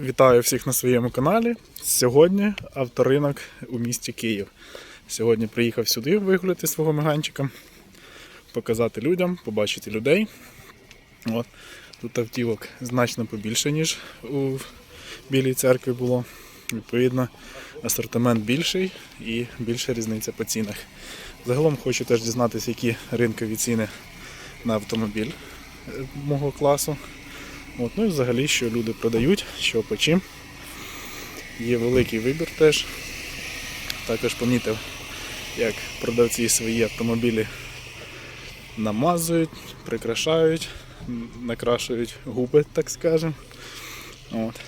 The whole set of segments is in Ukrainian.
Вітаю всіх на своєму каналі. Сьогодні авторинок у місті Київ. Сьогодні приїхав сюди вигуляти свого меганчика, показати людям, побачити людей. От. Тут автівок значно побільше, ніж у Білій церкві було. Відповідно, асортимент більший і більша різниця по цінах. Загалом хочу теж дізнатися, які ринкові ціни на автомобіль е, мого класу. От, ну і взагалі, що люди продають, що по чим. Є великий вибір теж. Також помітив, як продавці свої автомобілі намазують, прикрашають, накрашують губи, так скажемо. От.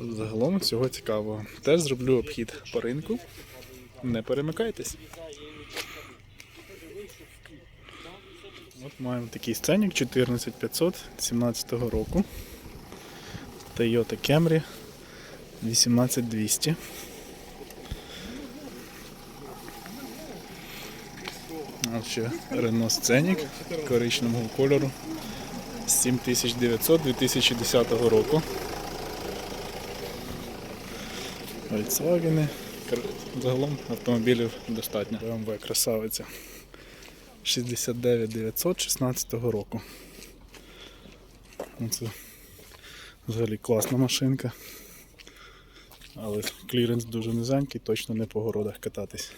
Загалом всього цікавого. Теж зроблю обхід по ринку. Не перемикайтесь. От маємо такий сценік 14500 17 року. Toyota Camry 18200. Ось ще Renault Scenic коричневого кольору 7900 2010 року. Volkswagen. Загалом автомобілів достатньо. BMW красавиця. 69 916 року. Це взагалі класна машинка. Але кліренс дуже низенький, точно не по городах кататись.